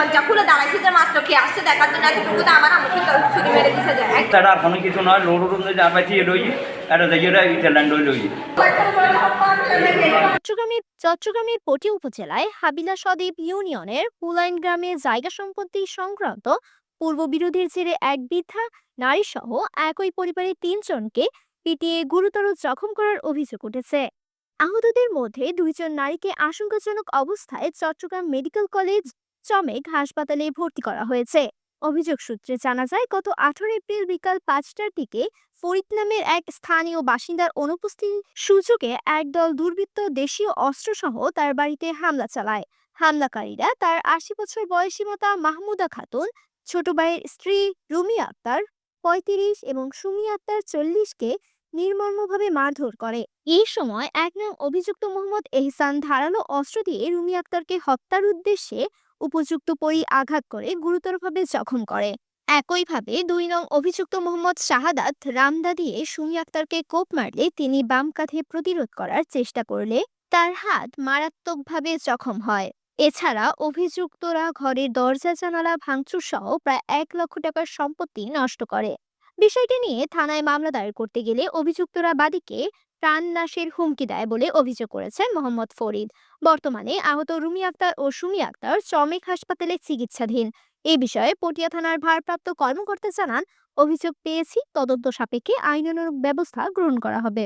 দরজা খুলে দাঁড়াইছি যে মাত্র কে আসছে দেখার জন্য এতটুকু তো আমার আমাকে ছুরি মেরে দিছে যায় তারা আর কোনো কিছু নয় রোড রোড যা পাইছি এটা ইটাল্যান্ড চট্টগ্রামের চট্টগ্রামের পটি উপজেলায় হাবিলা সদীপ ইউনিয়নের কুলাইন গ্রামে জায়গা সম্পত্তি সংক্রান্ত পূর্ব বিরোধের জেরে এক বৃদ্ধা নারী সহ একই পরিবারের তিনজনকে পিটিয়ে গুরুতর জখম করার অভিযোগ উঠেছে। আহতদের মধ্যে দুইজন নারীকে আশঙ্কাজনক অবস্থায় চট্টগ্রাম মেডিকেল কলেজ চমেক হাসপাতালে ভর্তি করা হয়েছে। অভিযোগ সূত্রে জানা যায়, গত আঠারো এপ্রিল বিকাল পাঁচটার দিকে ফরিদ নামের এক স্থানীয় বাসিন্দার অনুপস্থিতি সুযোগে একদল দুর্বৃত্ত দেশীয় অস্ত্রসহ তার বাড়িতে হামলা চালায়। হামলাকারীরা তার আশি বছর বয়সী মাতা মাহমুদা খাতুন, ছোট ভাইয়ের স্ত্রী রুমি আক্তার, পঁয়ত্রিশ এবং সুমি আক্তার চল্লিশকে নির্মমভাবে মারধর করে। এই সময় এক নাম অভিযুক্ত মোহাম্মদ এহসান ধারালো অস্ত্র দিয়ে রুমি আক্তারকে হত্যার উদ্দেশ্যে উপযুক্ত পরি আঘাত করে গুরুতরভাবে জখম করে। একইভাবে দুই নং অভিযুক্ত মোহাম্মদ শাহাদাত রামদা দিয়ে সুমি আক্তারকে কোপ মারলে তিনি বাম কাঁধে প্রতিরোধ করার চেষ্টা করলে তার হাত মারাত্মকভাবে জখম হয়। এছাড়া অভিযুক্তরা ঘরের দরজা, জানালা ভাঙচুর সহ প্রায় এক লক্ষ টাকার সম্পত্তি নষ্ট করে। বিষয়টি নিয়ে থানায় মামলা দায়ের করতে গেলে অভিযুক্তরা বাদীকে প্রাণ নাশের হুমকি দেয় বলে অভিযোগ করেছেন মোহাম্মদ ফরিদ। বর্তমানে আহত রুমি আক্তার ও সুমি আক্তার শ্রমিক হাসপাতালে চিকিৎসাধীন। এ বিষয়ে পটিয়া থানার ভারপ্রাপ্ত কর্মকর্তা জানান, অভিযোগ পেয়েছি, তদন্ত সাপেক্ষে আইনানুগ ব্যবস্থা গ্রহণ করা হবে।